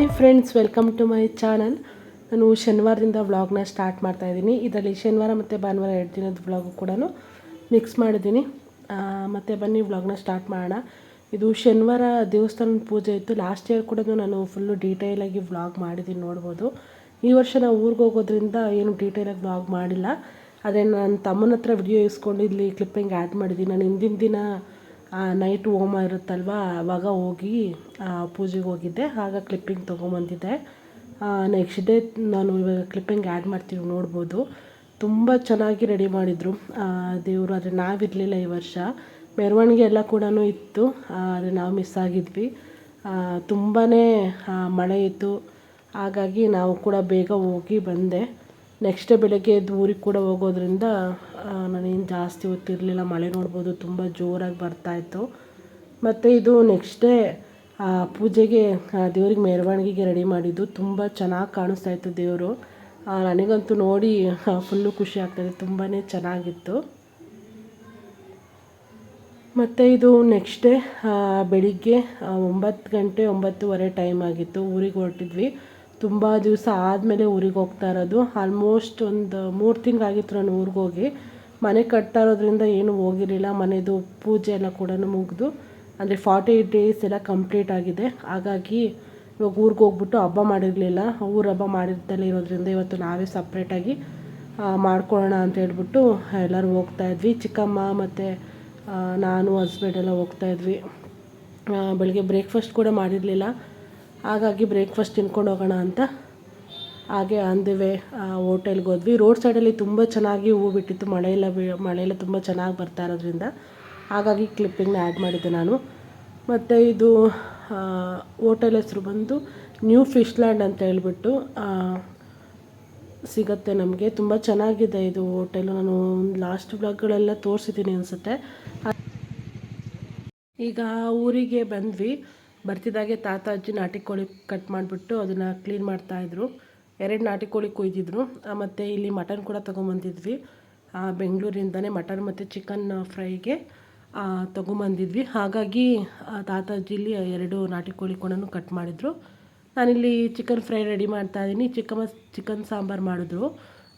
Hi friends, welcome to my channel. ನಾನು ಶನಿವಾರದಿಂದ ವ್ಲಾಗ್ನ ಸ್ಟಾರ್ಟ್ ಮಾಡ್ತಾ ಇದ್ದೀನಿ. ಇದರಲ್ಲಿ ಶನಿವಾರ ಮತ್ತು ಭಾನುವಾರ ಎರಡು ದಿನದ ವ್ಲಾಗು ಕೂಡ ಮಿಕ್ಸ್ ಮಾಡಿದ್ದೀನಿ. ಮತ್ತು ಬನ್ನಿ, ವ್ಲಾಗ್ನ ಸ್ಟಾರ್ಟ್ ಮಾಡೋಣ. ಇದು ಶನಿವಾರ ದೇವಸ್ಥಾನದ ಪೂಜೆ ಇತ್ತು. ಲಾಸ್ಟ್ ಇಯರ್ ಕೂಡ ನಾನು ಫುಲ್ಲು ಡೀಟೇಲಾಗಿ ವ್ಲಾಗ್ ಮಾಡಿದ್ದೀನಿ, ನೋಡ್ಬೋದು. ಈ ವರ್ಷ ನಾವು ಊರಿಗೆ ಹೋಗೋದ್ರಿಂದ ಏನು ಡೀಟೇಲಾಗಿ ವ್ಲಾಗ್ ಮಾಡಿಲ್ಲ. ಆದರೆ ನನ್ನ ತಮ್ಮನ ಹತ್ರ ವಿಡಿಯೋ ಇಸ್ಕೊಂಡು ಇಲ್ಲಿ ಕ್ಲಿಪ್ಪಿಂಗ್ ಆ್ಯಡ್ ಮಾಡಿದ್ದೀನಿ. ನಾನು ಹಿಂದಿನ ದಿನ ನೈಟ್ ಹೋಮ ಇರುತ್ತಲ್ವಾ ಆವಾಗ ಹೋಗಿ ಪೂಜೆಗೆ ಹೋಗಿದ್ದೆ. ಆಗ ಕ್ಲಿಪ್ಪಿಂಗ್ ತೊಗೊಂಬಂದಿದ್ದೆ. ನೆಕ್ಸ್ಟ್ ಡೇ ನಾನು ಇವಾಗ ಕ್ಲಿಪ್ಪಿಂಗ್ ಆ್ಯಡ್ ಮಾಡ್ತೀವಿ ನೋಡ್ಬೋದು. ತುಂಬ ಚೆನ್ನಾಗಿ ರೆಡಿ ಮಾಡಿದರು. ದೇವರು, ಆದರೆ ನಾವಿರಲಿಲ್ಲ ಈ ವರ್ಷ. ಮೆರವಣಿಗೆ ಎಲ್ಲ ಕೂಡ ಇತ್ತು, ಆದರೆ ನಾವು ಮಿಸ್ ಆಗಿದ್ವಿ. ತುಂಬಾ ಮಳೆ ಇತ್ತು. ಹಾಗಾಗಿ ನಾವು ಕೂಡ ಬೇಗ ಹೋಗಿ ಬಂದೆ. ನೆಕ್ಸ್ಟ್ ಡೇ ಬೆಳಗ್ಗೆ ಎದ್ದು ಊರಿಗೆ ಕೂಡ ಹೋಗೋದ್ರಿಂದ ನಾನೇನು ಜಾಸ್ತಿ ಹೊತ್ತಿರಲಿಲ್ಲ. ಮಳೆ ನೋಡ್ಬೋದು, ತುಂಬ ಜೋರಾಗಿ ಬರ್ತಾಯಿತ್ತು ಮತ್ತು ಇದು ನೆಕ್ಸ್ಟ್ ಡೇ ಪೂಜೆಗೆ ದೇವ್ರಿಗೆ ಮೆರವಣಿಗೆಗೆ ರೆಡಿ ಮಾಡಿದ್ದು. ತುಂಬ ಚೆನ್ನಾಗಿ ಕಾಣಿಸ್ತಾ ಇತ್ತು ದೇವರು. ನನಗಂತೂ ನೋಡಿ ಫುಲ್ಲು ಖುಷಿ ಆಗ್ತಾಯಿದೆ ತುಂಬಾ ಚೆನ್ನಾಗಿತ್ತು. ಮತ್ತು ಇದು ನೆಕ್ಸ್ಟ್ ಡೇ ಬೆಳಿಗ್ಗೆ ಒಂಬತ್ತು ಗಂಟೆ ಒಂಬತ್ತುವರೆ ಟೈಮ್ ಆಗಿತ್ತು. ಊರಿಗೆ ಹೊರಟಿದ್ವಿ. ತುಂಬ ದಿವಸ ಆದಮೇಲೆ ಊರಿಗೆ ಹೋಗ್ತಾ ಇರೋದು. ಆಲ್ಮೋಸ್ಟ್ ಒಂದು ಮೂರು ತಿಂಗಳಾಗಿತ್ತು ನಾನು ಊರಿಗೆ ಹೋಗಿ. ಮನೆ ಕಟ್ತಾ ಇರೋದ್ರಿಂದ ಏನು ಹೋಗಿರಲಿಲ್ಲ. ಮನೆದು ಪೂಜೆ ಎಲ್ಲ ಕೂಡ ಮುಗಿದು ಅಂದರೆ ಫಾರ್ಟಿ ಏಯ್ಟ್ ಡೇಸ್ ಎಲ್ಲ ಕಂಪ್ಲೀಟ್ ಆಗಿದೆ. ಹಾಗಾಗಿ ಇವಾಗ ಊರಿಗೆ ಹೋಗ್ಬಿಟ್ಟು ಹಬ್ಬ ಮಾಡಿರಲಿಲ್ಲ. ಊರ ಹಬ್ಬ ಮಾಡಿರ್ತಲೇ ಇರೋದ್ರಿಂದ ಇವತ್ತು ನಾವೇ ಸಪ್ರೇಟಾಗಿ ಮಾಡ್ಕೊಳ್ಳೋಣ ಅಂತ ಹೇಳ್ಬಿಟ್ಟು ಎಲ್ಲರೂ ಹೋಗ್ತಾ ಇದ್ವಿ. ಚಿಕ್ಕಮ್ಮ ಮತ್ತು ನಾನು ಹಸ್ಬೆಂಡ್ ಎಲ್ಲ ಹೋಗ್ತಾ ಇದ್ವಿ. ಆ, ಬೆಳಗ್ಗೆ ಬ್ರೇಕ್ಫಾಸ್ಟ್ ಕೂಡ ಮಾಡಿರಲಿಲ್ಲ. ಹಾಗಾಗಿ ಬ್ರೇಕ್ಫಾಸ್ಟ್ ತಿನ್ಕೊಂಡು ಹೋಗೋಣ ಅಂತ. ಹಾಗೆ ಆನ್ ದಿ ವೇ ಹೋಟೆಲ್ಗೆ ಹೋದ್ವಿ. ರೋಡ್ ಸೈಡಲ್ಲಿ ತುಂಬ ಚೆನ್ನಾಗಿ ಹೂವು ಬಿಟ್ಟಿತ್ತು. ಮಳೆಯೆಲ್ಲ ಬಿ ಮಳೆಯೆಲ್ಲ ತುಂಬ ಚೆನ್ನಾಗಿ ಬರ್ತಾ ಇರೋದ್ರಿಂದ. ಹಾಗಾಗಿ ಕ್ಲಿಪ್ಪಿಂಗ್ನ ಆ್ಯಡ್ ಮಾಡಿದ್ದೆ ನಾನು. ಮತ್ತು ಇದು ಹೋಟೆಲ್ ಹೆಸರು ಬಂದು ನ್ಯೂ ಫಿಶ್ ಲ್ಯಾಂಡ್ ಅಂತ ಹೇಳ್ಬಿಟ್ಟು ಆ, ಸಿಗತ್ತೆ ನಮಗೆ. ತುಂಬ ಚೆನ್ನಾಗಿದೆ ಇದು ಹೋಟೆಲು. ನಾನು ಲಾಸ್ಟ್ ಬ್ಲಾಗ್ಗಳೆಲ್ಲ ತೋರಿಸಿದ್ದೀನಿ ಅನಿಸುತ್ತೆ. ಈಗ ಊರಿಗೆ ಬಂದ್ವಿ. ಬರ್ತಿದ್ದಾಗೆ ತಾತ ಅಜ್ಜಿ ನಾಟಿ ಕೋಳಿ ಕಟ್ ಮಾಡಿಬಿಟ್ಟು ಅದನ್ನು ಕ್ಲೀನ್ ಮಾಡ್ತಾಯಿದ್ರು ಎರಡು ನಾಟಿ ಕೋಳಿ ಕೊಯ್ದಿದ್ರು. ಮತ್ತು ಇಲ್ಲಿ ಮಟನ್ ಕೂಡ ತೊಗೊಂಬಂದಿದ್ವಿ. ಬೆಂಗಳೂರಿಂದನೇ ಮಟನ್ ಮತ್ತು ಚಿಕನ್ ಫ್ರೈಗೆ ತೊಗೊಂಬಂದಿದ್ವಿ. ಹಾಗಾಗಿ ತಾತ ಅಜ್ಜಿ ಇಲ್ಲಿ ಎರಡು ನಾಟಿ ಕೋಳಿ ಕೂಡ ಕಟ್ ಮಾಡಿದರು. ನಾನಿಲ್ಲಿ ಚಿಕನ್ ಫ್ರೈ ರೆಡಿ ಮಾಡ್ತಾ ಇದ್ದೀನಿ ಚಿಕನ್ ಚಿಕನ್ ಸಾಂಬಾರು ಮಾಡಿದ್ರು.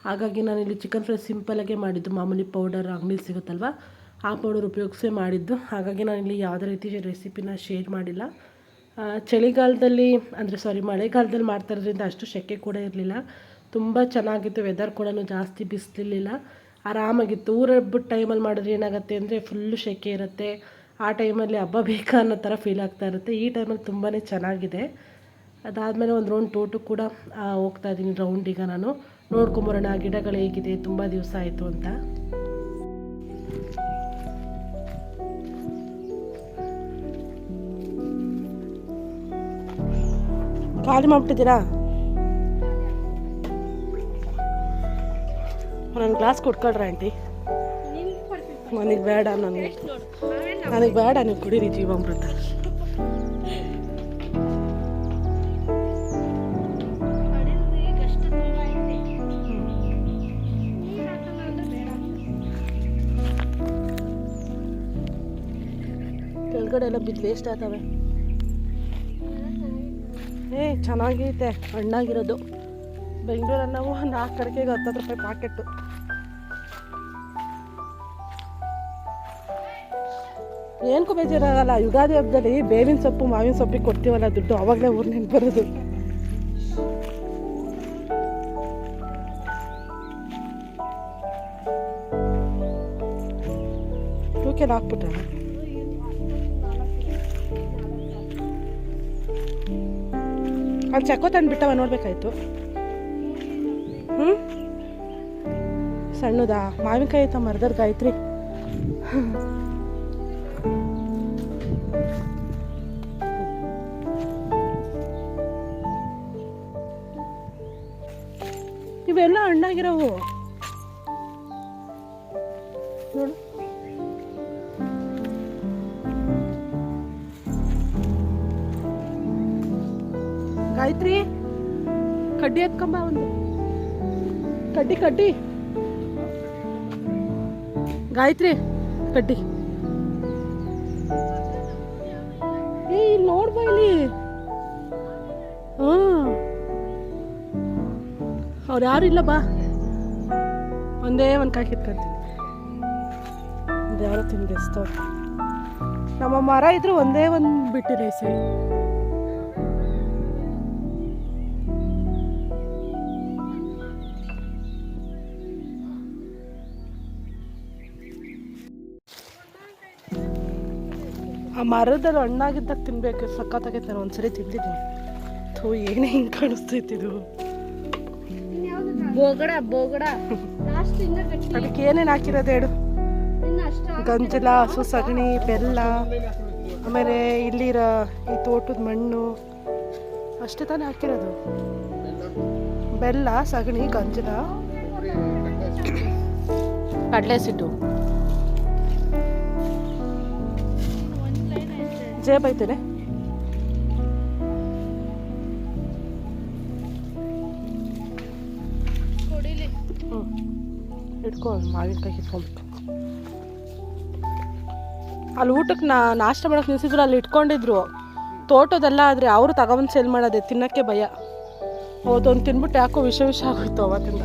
ಹಾಗಾಗಿ ನಾನಿಲ್ಲಿ ಚಿಕನ್ ಫ್ರೈ ಸಿಂಪಲಾಗೆ ಮಾಡಿದ್ದು. ಮಾಮೂಲಿ ಪೌಡರ್ ಅಂಗಡಿ ಸಿಗುತ್ತಲ್ವ? ಆ ಪೌಡರ್ ಉಪಯೋಗಿಸೇ ಮಾಡಿದ್ದು. ಹಾಗಾಗಿ ನಾನಿಲ್ಲಿ ಯಾವುದೇ ರೀತಿ ರೆಸಿಪಿನ ಶೇರ್ ಮಾಡಿಲ್ಲ. ಚಳಿಗಾಲದಲ್ಲಿ, ಅಂದರೆ ಸಾರಿ ಮಳೆಗಾಲದಲ್ಲಿ ಮಾಡ್ತಾ ಇರೋದ್ರಿಂದ ಅಷ್ಟು ಸೆಕೆ ಕೂಡ ಇರಲಿಲ್ಲ. ತುಂಬ ಚೆನ್ನಾಗಿತ್ತು ವೆದರ್ ಕೂಡ ಜಾಸ್ತಿ ಬಿಸಿಲಿಲ್ಲ ಆರಾಮಾಗಿತ್ತು. ಊರ ಹಬ್ಬದ ಟೈಮಲ್ಲಿ ಮಾಡಿದ್ರೆ ಏನಾಗುತ್ತೆ ಅಂದರೆ ಫುಲ್ಲು ಸೆಕೆ ಇರುತ್ತೆ. ಆ ಟೈಮಲ್ಲಿ ಹಬ್ಬ ಬೇಕಾ ಅನ್ನೋ ಥರ ಫೀಲ್ ಆಗ್ತಾ ಇರುತ್ತೆ. ಈ ಟೈಮಲ್ಲಿ ತುಂಬಾ ಚೆನ್ನಾಗಿದೆ. ಅದಾದಮೇಲೆ ಒಂದು ರೌಂಡ್ ತೋಟು ಕೂಡ ಹೋಗ್ತಾ ಇದ್ದೀನಿ ರೌಂಡಿಗೆ ನಾನು. ನೋಡ್ಕೊಂಬರೋಣ ಗಿಡಗಳು ಹೇಗಿದೆ? ತುಂಬ ದಿವಸ ಆಯಿತು ಅಂತ. ಖಾಲಿ ಮಾಡ್ಬಿಟ್ಟಿದ್ದೀರಾ? ನನ್ನ ಗ್ಲಾಸ್ ಕೊಟ್ಕೊಳ್ರ ಆಂಟಿ. ನನಗೆ ಬೇಡ ನನಗೆ ನನಗೆ ಬೇಡ ನೀವು ಕುಡೀರಿ ಜೀವಾಮೃತ. ಕೆಳಗಡೆ ಎಲ್ಲ ಬಿದ್ದು ವೇಸ್ಟ್ ಆಗ್ತವೆ. ಚೆನ್ನಾಗೈತೆ, ಹಣ್ಣಾಗಿರೋದು. ಬೆಂಗಳೂರಲ್ಲಿ ನಾವು ನಾಲ್ಕು ಕಡೆಗೆ ಹತ್ತತ್ತು ರೂಪಾಯಿ ಪಾಕೆಟ್ಟು ಏನಕ್ಕೂ ಬೇಜಾರಾಗಲ್ಲ, ಯುಗಾದಿ ಹಬ್ಬದಲ್ಲಿ ಬೇವಿನ ಸೊಪ್ಪು, ಮಾವಿನ ಸೊಪ್ಪಿಗೆ ಕೊಡ್ತೀವಲ್ಲ ದುಡ್ಡು, ಅವಾಗಲೇ ಊರು ನೆನ್ಪು ಬರೋದು. ತೂಕೆಲ್ಲ ಹಾಕ್ಬಿಟ್ಟ ಅಲ್ಲಿ ಚಕ್ಕೋ ತಂದು ಬಿಟ್ಟವ ನೋಡ್ಬೇಕಾಯ್ತು. ಹ್ಞೂ ಸಣ್ಣದಾ? ಮಾವಿನಕಾಯಿ ಐತ ಮರದರ್ ಗಾಯತ್ರಿ. ಇವೆಲ್ಲ ಹಣ್ಣಾಗಿರವು. ಕಡ್ಡಿ ಎತ್ಕೊಂಬ ಒಂದು. ಕಡ್ಡಿ ಕಡ್ಡಿ. ಗಾಯತ್ರಿ, ಕಡ್ಡಿ. ಏ, ಇಲ್ಲಿ ನೋಡ್ಬ ಇಲ್ಲಿ. ಹಾ. ಅವ್ರು ಯಾರು ಇಲ್ಲ ಬಾ. ಒಂದೇ ಒಂದು ಕಾಯಿ ಕಿತ್ಕೊಂತೀನಿ ಯಾರೋ ತಿಂದೆ ನಮ್ಮ ಮರ ಇದ್ರು ಒಂದೇ ಒಂದು ಬಿಟ್ಟಿದೆ ಸೈ ಆ ಮರದಲ್ಲಿ ಹಣ್ಣಾಗಿದ್ದಾಗ ತಿನ್ಬೇಕು. ಸಖತ್ತಾಗೈತೆ ನಾನು ಒಂದ್ಸರಿ ತಿಂದಿದ್ದೀನಿ ಥೂ ಏನೇ ಹಿಂಗೆ ಕಾಣಿಸ್ತೈತಿದು ಬೋಗಡ ಬೋಗಡ. ಅದಕ್ಕೆ ಏನೇನು ಹಾಕಿರೋದು ಹೇಳು. ಇನ್ನ ಅಷ್ಟ ಗಂಜಲ ಹಸು ಸಗಣಿ ಬೆಲ್ಲ ಆಮೇಲೆ ಇಲ್ಲಿರೋ ಈ ತೋಟದ ಮಣ್ಣು ಅಷ್ಟೇ ತಾನೇ ಹಾಕಿರೋದು. ಬೆಲ್ಲ ಸಗಣಿ ಗಂಜಲ. ಕಡಲೆ ಸಿಟ್ಟು. ಲೈನ್ ಬೈತೇನೆ ಜೇಬ್ ಐತೇನೆ ಕೊಡಿಲಿ. ಹ್ಞೂ ಇಟ್ಕೊ ಮಾವಿನಕಾಯಿ ಕಿತ್ಕೊಂಡ್ಬಿಟ್ಟು ಅಲ್ಲಿ ಊಟಕ್ಕೆ ನಾ ನಾಷ್ಟ ಮಾಡೋಕೆ ನಿಲ್ಸಿದ್ರು ಅಲ್ಲಿ ಇಟ್ಕೊಂಡಿದ್ರು ತೋಟದೆಲ್ಲ ಆದರೆ ಅವರು ತಗೊಬಂದು ಸೇಲ್ ಮಾಡೋದೆ ತಿನ್ನೋಕ್ಕೆ ಭಯ. ಅವತ್ತೊಂದು ತಿನ್ಬಿಟ್ಟು ಯಾಕೋ ವಿಷ ವಿಷ ಆಗೋಯ್ತು ಅವತ್ತಿಂದ.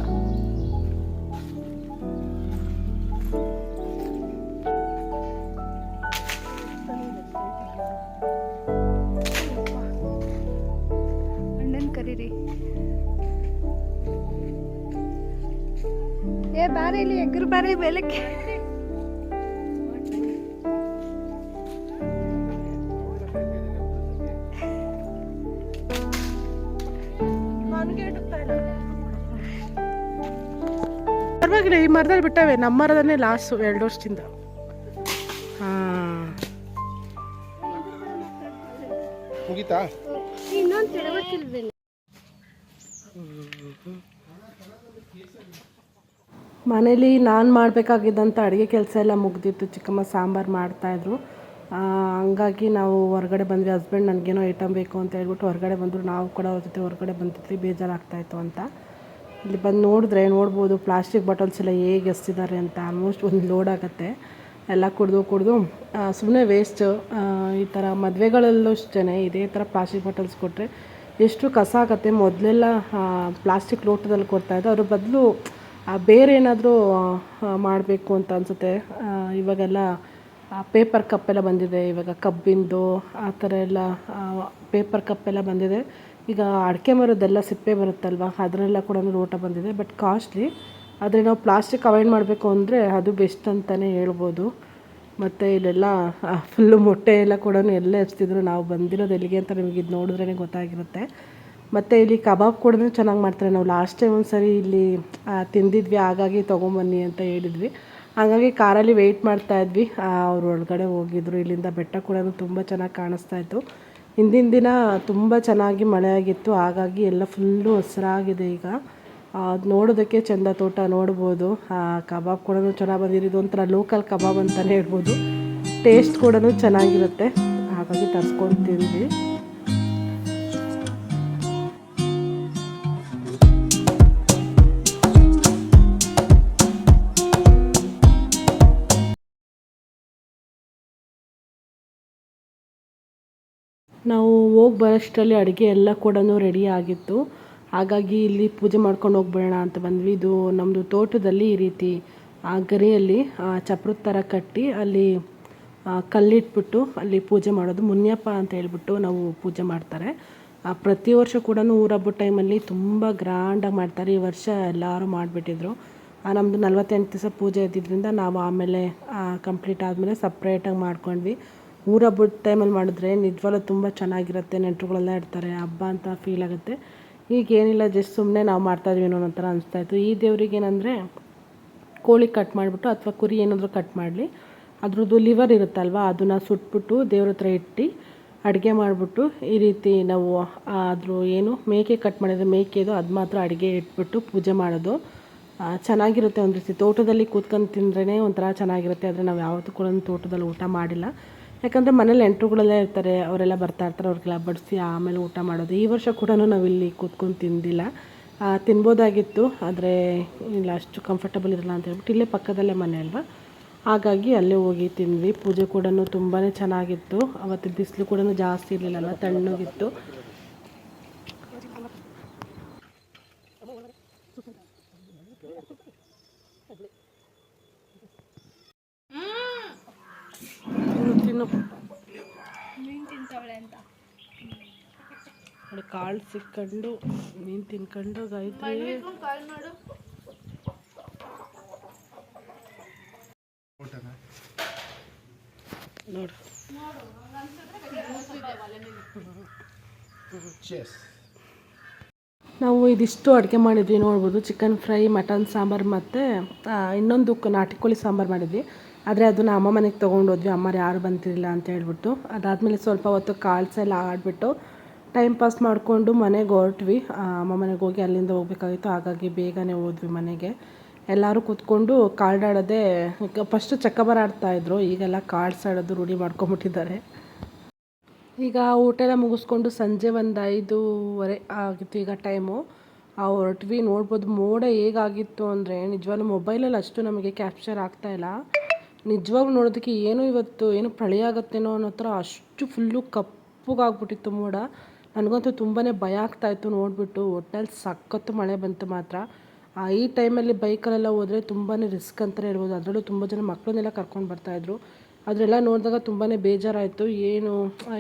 ಏ ಬಾರಿ ಇಲ್ಲಿ ಎಗ್ರು ಬಾರಿ ಬೆಳಗ್ಗೆ ಪರವಾಗಿಲ್ಲ ಈ ಮರದಲ್ಲಿ ಬಿಟ್ಟವೆ ನಮ್ಮ ಮರದನ್ನೇ ಲಾಸ್ಟ್ ಎರಡು ವರ್ಷದಿಂದ. ಹಾಂ. ಮುಗೀತಾ? ಇನ್ನೊಂದು ಮನೇಲಿ ನಾನು ಮಾಡಬೇಕಾಗಿದ್ದಂಥ ಅಡುಗೆ ಕೆಲಸ ಎಲ್ಲ ಮುಗ್ದಿತ್ತು. ಚಿಕ್ಕಮ್ಮ ಸಾಂಬಾರು ಮಾಡ್ತಾಯಿದ್ರು ಹಂಗಾಗಿ ನಾವು ಹೊರಗಡೆ ಬಂದ್ವಿ. ಹಸ್ಬೆಂಡ್ ನನಗೇನೋ ಐಟಮ್ ಬೇಕು ಅಂತ ಹೇಳ್ಬಿಟ್ಟು ಹೊರಗಡೆ ಬಂದರು. ನಾವು ಕೂಡ ಅವ್ರ ಜೊತೆ ಹೊರಗಡೆ ಬಂದಿದ್ವಿ. ಬೇಜಾರಾಗ್ತಾಯಿತ್ತು ಅಂತ. ಇಲ್ಲಿ ಬಂದು ನೋಡಿದ್ರೆ ನೋಡ್ಬೋದು ಪ್ಲಾಸ್ಟಿಕ್ ಬಾಟಲ್ಸ್ ಎಲ್ಲ ಹೇಗೆ ಎಸ್ತಿದ್ದಾರೆ ಅಂತ ಆಲ್ಮೋಸ್ಟ್ ಒಂದು ಲೋಡ್ ಆಗುತ್ತೆ. ಎಲ್ಲ ಕುಡಿದು ಕುಡಿದು ಸುಮ್ಮನೆ ವೇಸ್ಟು ಈ ಥರ ಮದುವೆಗಳಲ್ಲೂ ಅಷ್ಟೇ ಇದೇ ಥರ ಪ್ಲಾಸ್ಟಿಕ್ ಬಾಟಲ್ಸ್ ಕೊಟ್ಟರೆ ಎಷ್ಟು ಕಸ ಆಗುತ್ತೆ. ಮೊದಲೆಲ್ಲ ಪ್ಲಾಸ್ಟಿಕ್ ಲೋಟದಲ್ಲಿ ಕೊಡ್ತಾಯಿದ್ದೆ ಅದ್ರ ಬದಲು ಬೇರೆ ಏನಾದರೂ ಮಾಡಬೇಕು ಅಂತ ಅನಿಸುತ್ತೆ. ಇವಾಗೆಲ್ಲ ಪೇಪರ್ ಕಪ್ಪೆಲ್ಲ ಬಂದಿದೆ. ಇವಾಗ ಕಬ್ಬಿಂದು, ಆ ಥರ ಎಲ್ಲ ಪೇಪರ್ ಕಪ್ಪೆಲ್ಲ ಬಂದಿದೆ. ಈಗ ಅಡಿಕೆ ಮರದ್ದೆಲ್ಲ ಸಿಪ್ಪೆ ಬರುತ್ತಲ್ವ? ಅದರೆಲ್ಲ ಕೂಡ ಲೋಟ ಬಂದಿದೆ. ಬಟ್ ಕಾಸ್ಟ್ಲಿ ಆದರೆ ನಾವು ಪ್ಲಾಸ್ಟಿಕ್ ಅವಾಯ್ಡ್ ಮಾಡಬೇಕು ಅಂದರೆ ಅದು ಬೆಸ್ಟ್ ಅಂತಲೇ ಹೇಳ್ಬೋದು. ಮತ್ತು ಇಲ್ಲೆಲ್ಲ ಫುಲ್ಲು ಮೊಟ್ಟೆ ಎಲ್ಲ ಕೂಡ ಎಲ್ಲ ಎಬ್ಸ್ತಿದ್ರು ನಾವು ಬಂದಿರೋದು ಎಲ್ಲಿಗೆ ಅಂತ ನಿಮಗೆ ಇದು ನೋಡಿದ್ರೇ ಗೊತ್ತಾಗಿರುತ್ತೆ. ಮತ್ತು ಇಲ್ಲಿ ಕಬಾಬ್ ಕೂಡ ಚೆನ್ನಾಗಿ ಮಾಡ್ತಾರೆ. ನಾವು ಲಾಸ್ಟ್ ಟೈಮ್ ಒಂದು ಸರಿ ಇಲ್ಲಿ ತಿಂದಿದ್ವಿ, ಹಾಗಾಗಿ ತೊಗೊಂಬನ್ನಿ ಅಂತ ಹೇಳಿದ್ವಿ. ಹಾಗಾಗಿ ಕಾರಲ್ಲಿ ವೆಯ್ಟ್ ಮಾಡ್ತಾ ಇದ್ವಿ. ಅವ್ರು ಒಳಗಡೆ ಹೋಗಿದ್ರು. ಇಲ್ಲಿಂದ ಬೆಟ್ಟ ಕೂಡ ತುಂಬ ಚೆನ್ನಾಗಿ ಕಾಣಿಸ್ತಾ ಇತ್ತು. ಹಿಂದಿನ ದಿನ ತುಂಬ ಚೆನ್ನಾಗಿ ಮಳೆಯಾಗಿತ್ತು ಹಾಗಾಗಿ ಎಲ್ಲ ಫುಲ್ಲು ಹಸಿರಾಗಿದೆ ಈಗ. ನೋಡೋದಕ್ಕೆ ಚೆಂದ ತೋಟ ನೋಡ್ಬೋದು. ಕಬಾಬ್ ಕೂಡ ಚೆನ್ನಾಗಿ ಬಂದಿರೋದು ಒಂಥರ ಲೋಕಲ್ ಕಬಾಬ್ ಅಂತಲೇ ಹೇಳ್ಬೋದು. ಟೇಸ್ಟ್ ಕೂಡ ಚೆನ್ನಾಗಿರುತ್ತೆ. ಹಾಗಾಗಿ ತರ್ಸ್ಕೊಂಡು ತಿಂದ್ವಿ. ನಾವು ಹೋಗಿ ಬರೋಷ್ಟರಲ್ಲಿ ಅಡುಗೆ ಎಲ್ಲ ಕೂಡ ರೆಡಿ ಆಗಿತ್ತು. ಹಾಗಾಗಿ ಇಲ್ಲಿ ಪೂಜೆ ಮಾಡ್ಕೊಂಡು ಹೋಗ್ಬಿಡೋಣ ಅಂತ ಬಂದ್ವಿ. ಇದು ನಮ್ಮದು ತೋಟದಲ್ಲಿ ಈ ರೀತಿ, ಆ ಗರಿಯಲ್ಲಿ ಚಪ್ರದ ಥರ ಕಟ್ಟಿ ಅಲ್ಲಿ ಕಲ್ಲಿಟ್ಬಿಟ್ಟು ಅಲ್ಲಿ ಪೂಜೆ ಮಾಡೋದು. ಮುನ್ಯಪ್ಪ ಅಂತ ಹೇಳ್ಬಿಟ್ಟು ನಾವು ಪೂಜೆ ಮಾಡ್ತಾರೆ. ಪ್ರತಿ ವರ್ಷ ಕೂಡ ಊರ ಹಬ್ಬದ ಟೈಮಲ್ಲಿ ತುಂಬ ಗ್ರ್ಯಾಂಡಾಗಿ ಮಾಡ್ತಾರೆ. ಈ ವರ್ಷ ಎಲ್ಲರೂ ಮಾಡಿಬಿಟ್ಟಿದ್ರು. ನಮ್ಮದು ನಲ್ವತ್ತೆಂಟು ದಿವಸ ಪೂಜೆ ಇದ್ದಿದ್ದರಿಂದ ನಾವು ಆಮೇಲೆ ಕಂಪ್ಲೀಟ್ ಆದಮೇಲೆ ಸಪ್ರೇಟಾಗಿ ಮಾಡ್ಕೊಂಡ್ವಿ. ಊರ ಹಬ್ಬದ ಟೈಮಲ್ಲಿ ಮಾಡಿದ್ರೆ ನಿಜವಾಗ್ಲೂ ತುಂಬ ಚೆನ್ನಾಗಿರುತ್ತೆ, ನೆಂಟರುಗಳೆಲ್ಲ ಇರ್ತಾರೆ, ಹಬ್ಬ ಅಂತ ಫೀಲ್ ಆಗುತ್ತೆ. ಈಗ ಏನಿಲ್ಲ ಜಸ್ಟ್ ಸುಮ್ಮನೆ ನಾವು ಮಾಡ್ತಾಯಿದ್ವಿ ಅನ್ನೋ ಥರ ಅನಿಸ್ತಾ ಇತ್ತು. ಈ ದೇವ್ರಿಗೆ ಏನಂದರೆ ಕೋಳಿ ಕಟ್ ಮಾಡಿಬಿಟ್ಟು ಅಥವಾ ಕುರಿ ಏನಾದರೂ ಕಟ್ ಮಾಡಲಿ, ಅದ್ರದ್ದು ಲಿವರ್ ಇರುತ್ತಲ್ವ, ಅದನ್ನು ಸುಟ್ಬಿಟ್ಟು ದೇವ್ರ ಹತ್ರ ಇಟ್ಟು ಅಡುಗೆ ಮಾಡಿಬಿಟ್ಟು ಈ ರೀತಿ ನಾವು ಅದ್ರ ಏನು ಮೇಕೆ ಕಟ್ ಮಾಡಿದ್ರೆ ಮೇಕೆದು ಅದು ಮಾತ್ರ ಅಡುಗೆ ಇಟ್ಬಿಟ್ಟು ಪೂಜೆ ಮಾಡೋದು ಚೆನ್ನಾಗಿರುತ್ತೆ ಒಂದು ರೀತಿ. ತೋಟದಲ್ಲಿ ಕೂತ್ಕೊಂಡು ತಿಂದ್ರೇ ಒಂಥರ ಚೆನ್ನಾಗಿರುತ್ತೆ, ಆದರೆ ನಾವು ಯಾವತ್ತೂ ಕೂಡ ತೋಟದಲ್ಲಿ ಊಟ ಮಾಡಿಲ್ಲ. ಯಾಕಂದರೆ ಮನೇಲಿ ನೆಂಟರುಗಳೆಲ್ಲ ಇರ್ತಾರೆ, ಅವರೆಲ್ಲ ಬರ್ತಾ ಇರ್ತಾರೆ, ಅವ್ರಿಗೆಲ್ಲ ಬಡಿಸಿ ಆಮೇಲೆ ಊಟ ಮಾಡೋದು. ಈ ವರ್ಷ ಕೂಡ ನಾವು ಇಲ್ಲಿ ಕೂತ್ಕೊಂಡು ತಿಂದಿಲ್ಲ. ತಿನ್ಬೋದಾಗಿತ್ತು, ಆದರೆ ಇಲ್ಲ, ಅಷ್ಟು ಕಂಫರ್ಟಬಲ್ ಇರಲ್ಲ ಅಂತ ಹೇಳ್ಬಿಟ್ಟು ಇಲ್ಲೇ ಪಕ್ಕದಲ್ಲೇ ಮನೆ ಅಲ್ವಾ? ಹಾಗಾಗಿ ಅಲ್ಲೇ ಹೋಗಿ ತಿಂದ್ವಿ. ಪೂಜೆ ಕೂಡ ತುಂಬಾ ಚೆನ್ನಾಗಿತ್ತು. ಅವತ್ತು ಬಿಸಿಲು ಕೂಡ ಜಾಸ್ತಿ ಇರಲಿಲ್ಲ ತಣ್ಣಗಿತ್ತು. ನೋಡಿ ಕಾಳು ಸಿಕ್ಕೊಂಡು ಮೀನು ತಿನ್ಕೊಂಡು ಗಾಯತ್ರಿ ನೋಡು. ನಾವು ಇದಿಷ್ಟು ಅಡುಗೆ ಮಾಡಿದ್ವಿ ನೋಡ್ಬೋದು. ಚಿಕನ್ ಫ್ರೈ ಮಟನ್ ಸಾಂಬಾರು ಮತ್ತು ಇನ್ನೊಂದು ನಾಟಿ ಕೋಳಿ ಸಾಂಬಾರು ಮಾಡಿದ್ವಿ. ಆದರೆ ಅದನ್ನ ಅಮ್ಮ ಮನೆಗೆ ತೊಗೊಂಡೋದ್ವಿ ಅಮ್ಮರು ಯಾರು ಬಂತಿರಲಿಲ್ಲ ಅಂತ ಹೇಳ್ಬಿಟ್ಟು. ಅದಾದಮೇಲೆ ಸ್ವಲ್ಪ ಹೊತ್ತು ಕಾಳ್ಸೆಲ್ಲ ಆಡಿಬಿಟ್ಟು ಟೈಮ್ ಪಾಸ್ ಮಾಡಿಕೊಂಡು ಮನೆಗೆ ಹೊರಟ್ವಿ. ಅಮ್ಮ ಮನೆಗೆ ಹೋಗಿ ಅಲ್ಲಿಂದ ಹೋಗ್ಬೇಕಾಗಿತ್ತು. ಹಾಗಾಗಿ ಬೇಗನೆ ಹೋದ್ವಿ ಮನೆಗೆ. ಎಲ್ಲರೂ ಕೂತ್ಕೊಂಡು ಕಾರ್ಡಾಡೋದೇ ಫಸ್ಟ್ ಚಕ್ಕಬರ್ ಆಡ್ತಾಯಿದ್ರು ಈಗೆಲ್ಲ ಕಾರ್ಡ್ಸ್ ಆಡೋದು ರೂಢಿ ಮಾಡ್ಕೊಂಬಿಟ್ಟಿದ್ದಾರೆ ಈಗ ಊಟ ಎಲ್ಲ ಮುಗಿಸ್ಕೊಂಡು ಸಂಜೆ ಒಂದು ಐದೂವರೆ ಆಗಿತ್ತು ಈಗ ಟೈಮು ಹೊರಟ್ವಿ. ನೋಡ್ಬೋದು ಮೋಡ ಹೇಗಾಗಿತ್ತು ಅಂದರೆ, ನಿಜವಾಗ್ಲೂ ಮೊಬೈಲಲ್ಲಿ ಅಷ್ಟು ನಮಗೆ ಕ್ಯಾಪ್ಚರ್ ಆಗ್ತಾಯಿಲ್ಲ ನಿಜವಾಗ್ಲೂ ನೋಡೋದಕ್ಕೆ ಏನು ಇವತ್ತು, ಏನು ಪ್ರಳಿ ಆಗುತ್ತೇನೋ ಅನ್ನೋ ಥರ ಅಷ್ಟು ಫುಲ್ಲು ಕಪ್ಪಗಾಗ್ಬಿಟ್ಟಿತ್ತು ಮೋಡ. ನನಗಂತೂ ತುಂಬಾ ಭಯ ಆಗ್ತಾಯಿತ್ತು ನೋಡಿಬಿಟ್ಟು. ಒಟ್ಟಲ್ಲಿ ಸಖತ್ತು ಮಳೆ ಬಂತು ಮಾತ್ರ. ಈ ಟೈಮಲ್ಲಿ ಬೈಕಲ್ಲೆಲ್ಲ ಹೋದರೆ ತುಂಬಾ ರಿಸ್ಕ್ ಅಂತಲೇ ಹೇಳ್ಬೋದು. ಅದರಲ್ಲೂ ತುಂಬ ಜನ ಮಕ್ಕಳನ್ನೆಲ್ಲ ಕರ್ಕೊಂಡು ಬರ್ತಾಯಿದ್ರು ಅದರೆಲ್ಲ ನೋಡಿದಾಗ ತುಂಬಾ ಬೇಜಾರಾಯಿತು. ಏನು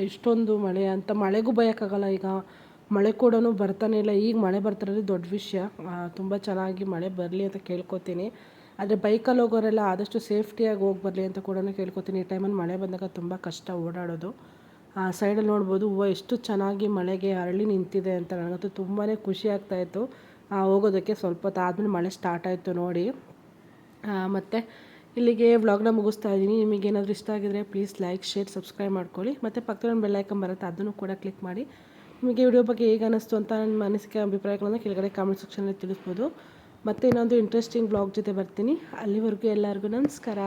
ಇಷ್ಟೊಂದು ಮಳೆ ಅಂತ ಮಳೆಗೂ ಬಯೋಕ್ಕಾಗಲ್ಲ ಈಗ. ಮಳೆ ಕೂಡ ಬರ್ತಾನೆ ಇಲ್ಲ. ಈಗ ಮಳೆ ಬರ್ತಿರೋದು ದೊಡ್ಡ ವಿಷಯ. ತುಂಬ ಚೆನ್ನಾಗಿ ಮಳೆ ಬರಲಿ ಅಂತ ಕೇಳ್ಕೊತೀನಿ. ಆದರೆ ಬೈಕಲ್ಲಿ ಹೋಗೋರೆಲ್ಲ ಆದಷ್ಟು ಸೇಫ್ಟಿಯಾಗಿ ಹೋಗಿ ಬರಲಿ ಅಂತ ಕೂಡ ಕೇಳ್ಕೊತೀನಿ. ಈ ಟೈಮಲ್ಲಿ ಮಳೆ ಬಂದಾಗ ತುಂಬ ಕಷ್ಟ ಓಡಾಡೋದು. ಆ ಸೈಡಲ್ಲಿ ನೋಡ್ಬೋದು ಹೂವು ಎಷ್ಟು ಚೆನ್ನಾಗಿ ಮಳೆಗೆ ಅರಳಿ ನಿಂತಿದೆ ಅಂತ ನನಗಂತೂ ತುಂಬಾ ಖುಷಿ ಆಗ್ತಾಯಿತ್ತು ಹೋಗೋದಕ್ಕೆ ಸ್ವಲ್ಪ ಹೊತ್ತು ಮಳೆ ಸ್ಟಾರ್ಟ್ ಆಯಿತು ನೋಡಿ. ಮತ್ತು ಇಲ್ಲಿಗೆ ವ್ಲಾಗ್ನ ಮುಗಿಸ್ತಾ ಇದ್ದೀನಿ. ನಿಮಗೇನಾದರೂ ಇಷ್ಟ ಆಗಿದ್ರೆ ಪ್ಲೀಸ್ ಲೈಕ್ ಶೇರ್ ಸಬ್ಸ್ಕ್ರೈಬ್ ಮಾಡ್ಕೊಳ್ಳಿ. ಮತ್ತು ಪಕ್ಕದಲ್ಲಿ ಬೆಲ್ಲೈಕನ್ ಬರುತ್ತೆ, ಅದನ್ನು ಕೂಡ ಕ್ಲಿಕ್ ಮಾಡಿ. ನಿಮಗೆ ವಿಡಿಯೋ ಬಗ್ಗೆ ಹೇಗೆ ಅನ್ನಿಸ್ತು ಅಂತ ನನ್ನ ಅನಿಸಿಕೆ, ಅಭಿಪ್ರಾಯಗಳನ್ನು ಕೆಳಗಡೆ ಕಾಮೆಂಟ್ ಸೆಕ್ಷನಲ್ಲಿ ತಿಳಿಸ್ಬೋದು. ಮತ್ತು ಇನ್ನೊಂದು ಇಂಟ್ರೆಸ್ಟಿಂಗ್ ಬ್ಲಾಗ್ ಜೊತೆ ಬರ್ತೀನಿ. ಅಲ್ಲಿವರೆಗೂ ಎಲ್ಲರಿಗೂ ನಮಸ್ಕಾರ.